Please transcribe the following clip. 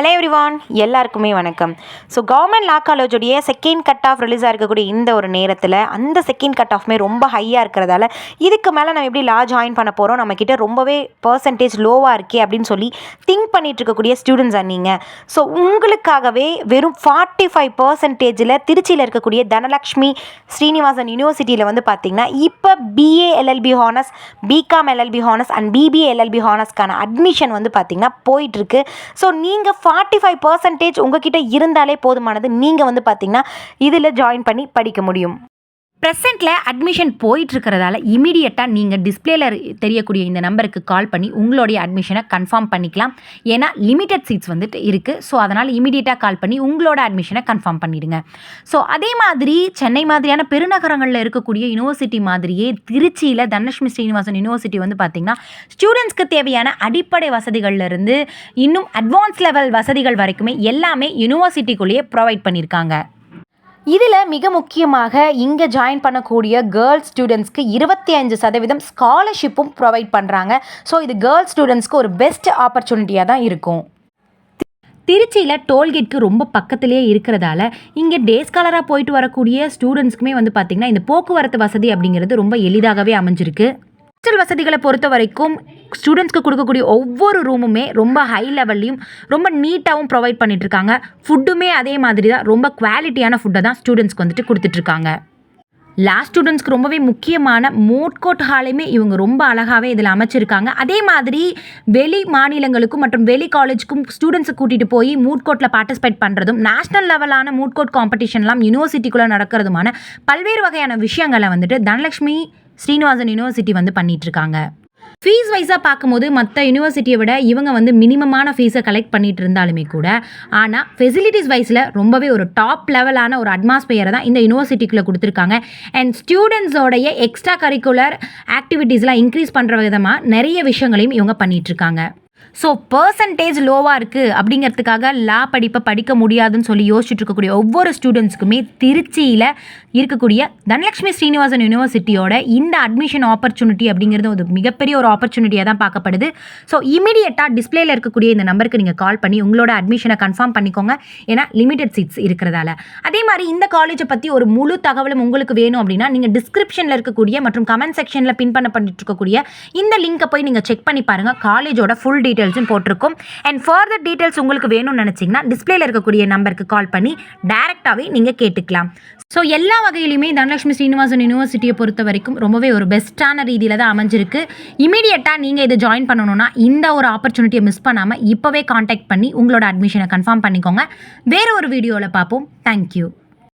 Hello everyone எல்லாருக்குமே வணக்கம். So government law காலேஜுடைய செகண்ட் கட் ஆஃப் ரிலீஸ் இருக்கக்கூடிய இந்த ஒரு நேரத்தில் அந்த செகண்ட் கட் ஆஃப்மே ரொம்ப ஹையாக இருக்கிறதால இதுக்கு மேலே நம்ம எப்படி லா ஜாயின் பண்ண போகிறோம் நம்மக்கிட்ட ரொம்பவே பர்சன்டேஜ் லோவாக இருக்கே அப்படின்னு சொல்லி திங்க் பண்ணிட்டு இருக்கக்கூடிய ஸ்டூடெண்ட்ஸ் நீங்கள் ஸோ உங்களுக்காகவே வெறும் ஃபார்ட்டி ஃபைவ் பர்சன்டேஜில் திருச்சியில் இருக்கக்கூடிய தனலக்ஷ்மி ஸ்ரீனிவாசன் யூனிவர்சிட்டியில் வந்து பார்த்தீங்கன்னா இப்போ BA LLB honours BCom LLB honours and BBA LLB ஹானர்ஸ்க்கான admission வந்து பார்த்தீங்கன்னா போயிட்டுருக்கு ஸோ நீங்கள் ஃபார்ட்டி ஃபைவ் பர்சன்டேஜ் உங்ககிட்ட இருந்தாலே போதுமானது. நீங்கள் வந்து பார்த்தீங்கன்னா இதில் ஜாயின் பண்ணி படிக்க முடியும். ப்ரெசென்ட்டில் அட்மிஷன் போயிட்டுருக்கிறதால இமீடியட்டாக நீங்கள் டிஸ்பிளேல தெரியக்கூடிய இந்த நம்பருக்கு கால் பண்ணி உங்களுடைய அட்மிஷனை கன்ஃபார்ம் பண்ணிக்கலாம். ஏன்னா லிமிட்டட் சீட்ஸ் வந்துட்டு இருக்குது ஸோ அதனால் இமீடியட்டாக கால் பண்ணி உங்களோட அட்மிஷனை கன்ஃபார்ம் பண்ணிவிடுங்க ஸோ அதே மாதிரி சென்னை மாதிரியான பெருநகரங்களில் இருக்கக்கூடிய யூனிவர்சிட்டி மாதிரியே திருச்சியில் தனலட்சுமி ஸ்ரீனிவாசன் யூனிவர்சிட்டி வந்து பார்த்திங்கன்னா ஸ்டூடெண்ட்ஸ்க்கு தேவையான அடிப்படை வசதிகள்லேருந்து இன்னும் அட்வான்ஸ் லெவல் வசதிகள் வரைக்குமே எல்லாமே யூனிவர்சிட்டிக்குள்ளேயே ப்ரொவைட் பண்ணியிருக்காங்க இதில் மிக முக்கியமாக இங்கே ஜாயின் பண்ணக்கூடிய கேர்ள்ஸ் ஸ்டூடெண்ட்ஸ்க்கு இருபத்தி அஞ்சு சதவீதம் ஸ்காலர்ஷிப்பும் ப்ரொவைட் பண்ணுறாங்க ஸோ இது கேர்ள்ஸ் ஸ்டூடெண்ட்ஸ்க்கு ஒரு பெஸ்ட் ஆப்பர்ச்சுனிட்டியாக தான் இருக்கும். திருச்சியில் டோல்கேட்க்கு ரொம்ப பக்கத்துலேயே இருக்கிறதால இங்கே டே ஸ்காலராக போயிட்டு வரக்கூடிய ஸ்டூடெண்ட்ஸ்க்குமே வந்து பார்த்திங்கன்னா இந்த போக்குவரத்து வசதி அப்படிங்கிறது ரொம்ப எளிதாகவே அமைஞ்சிருக்கு. ஹாஸ்டல் வசதிகளை பொறுத்த வரைக்கும் ஸ்டூடெண்ட்ஸ்க்கு கொடுக்கக்கூடிய ஒவ்வொரு ரூமுமே ரொம்ப ஹை லெவல்லையும் ரொம்ப நீட்டாகவும் ப்ரொவைட் பண்ணிகிட்ருக்காங்க ஃபுட்டுமே அதே மாதிரி தான் ரொம்ப குவாலிட்டியான ஃபுட்டை தான் ஸ்டூடெண்ட்ஸ்க்கு வந்துட்டு கொடுத்துட்ருக்காங்க லாஸ்ட் ஸ்டூடெண்ட்ஸ்க்கு ரொம்பவே முக்கியமான மோட்கோட் ஹாலையுமே இவங்க ரொம்ப அழகாகவே இதில் அமைச்சிருக்காங்க. அதே மாதிரி வெளி மாநிலங்களுக்கும் மற்றும் வெளி காலேஜுக்கும் ஸ்டூடெண்ட்ஸை கூட்டிகிட்டு போய் மூட்கோட்டில் பார்ட்டிசிபேட் பண்ணுறதும் நேஷனல் லெவலான மூட்கோட் காம்படிஷன்லாம் யூனிவர்சிட்டிக்குள்ளே நடக்கிறதுமான பல்வேறு வகையான விஷயங்களை வந்துட்டு தனலக்ஷ்மி ஸ்ரீனிவாசன் யூனிவர்சிட்டி வந்து பண்ணிகிட்ருக்காங்க ஃபீஸ் வைஸாக பார்க்கும்போது மற்ற யூனிவர்சிட்டியை விட இவங்க வந்து மினிமமான ஃபீஸை கலெக்ட் பண்ணிட்டு இருந்தாலுமே கூட ஆனால் ஃபெசிலிட்டிஸ் வைஸில் ரொம்பவே ஒரு டாப் லெவலான ஒரு அட்மாஸ்பியரை தான் இந்த யூனிவர்சிட்டிக்குள்ளே கொடுத்துருக்காங்க. அண்ட் ஸ்டூடெண்ட்ஸோடைய எக்ஸ்ட்ரா கரிக்குலர் ஆக்டிவிட்டீஸ்லாம் இன்க்ரீஸ் பண்ணுற விதமாக நிறைய விஷயங்களையும் இவங்க பண்ணிகிட்ருக்காங்க ஸோ பர்சன்டேஜ் லோவாக இருக்குது அப்படிங்கிறதுக்காக லா படிப்பை படிக்க முடியாதுன்னு சொல்லி யோசிச்சுட்டு இருக்கக்கூடிய ஒவ்வொரு ஸ்டூடெண்ட்ஸுக்குமே திருச்சியில் இருக்கக்கூடிய தனலட்சுமி ஸ்ரீனிவாசன் யூனிவர்சிட்டியோட இந்த அட்மிஷன் ஆப்பர்ச்சுனிட்டி அப்படிங்கிறது ஒரு மிகப்பெரிய ஒரு ஆப்பர்ச்சுனிட்டியாக தான் பார்க்கப்படுது. ஸோ இமீடியட்டாக டிஸ்பிளேயில் இருக்கக்கூடிய இந்த நம்பருக்கு நீங்கள் கால் பண்ணி உங்களோட அட்மிஷனை கன்ஃபார்ம் பண்ணிக்கோங்க. ஏன்னா லிமிடெட் சீட்ஸ் இருக்கிறதால. அதே மாதிரி இந்த காலேஜை பற்றி ஒரு முழு தகவலும் உங்களுக்கு வேணும் அப்படின்னா நீங்கள் டிஸ்கிரிப்ஷனில் இருக்கக்கூடிய மற்றும் கமெண்ட் செக்ஷனில் பின் பண்ண பண்ணிட்டு இருக்கக்கூடிய இந்த லிங்கை போய் நீங்கள் செக் பண்ணி பாருங்கள் காலேஜோட ஃபுல் டீட்டெயில்ஸும் போட்டிருக்கோம். அண்ட் ஃபர்தர் டீட்டெயில்ஸ் உங்களுக்கு வேணும்னு நினச்சிங்கன்னா டிஸ்பிளேல இருக்கக்கூடிய நம்பருக்கு கால் பண்ணி டேரெக்டாகவே நீங்கள் கேட்டுக்கலாம். ஸோ எல்லா வகையிலுமே தனலட்சுமி ஸ்ரீனிவாசன் யூனிவர்சிட்டியை பொறுத்த வரைக்கும் ரொம்பவே ஒரு பெஸ்ட்டான ரீதியில் தான் அமைஞ்சிருக்கு. இமீடியட்டாக நீங்கள் இதை ஜாயின் பண்ணணும்னா இந்த ஒரு ஆப்பர்ச்சுனிட்டியை மிஸ் பண்ணாமல் இப்போவே காண்டாக்ட் பண்ணி உங்களோட அட்மிஷனை கன்ஃபார்ம் பண்ணிக்கோங்க. வேறு ஒரு வீடியோவில் பார்ப்போம். தேங்க்யூ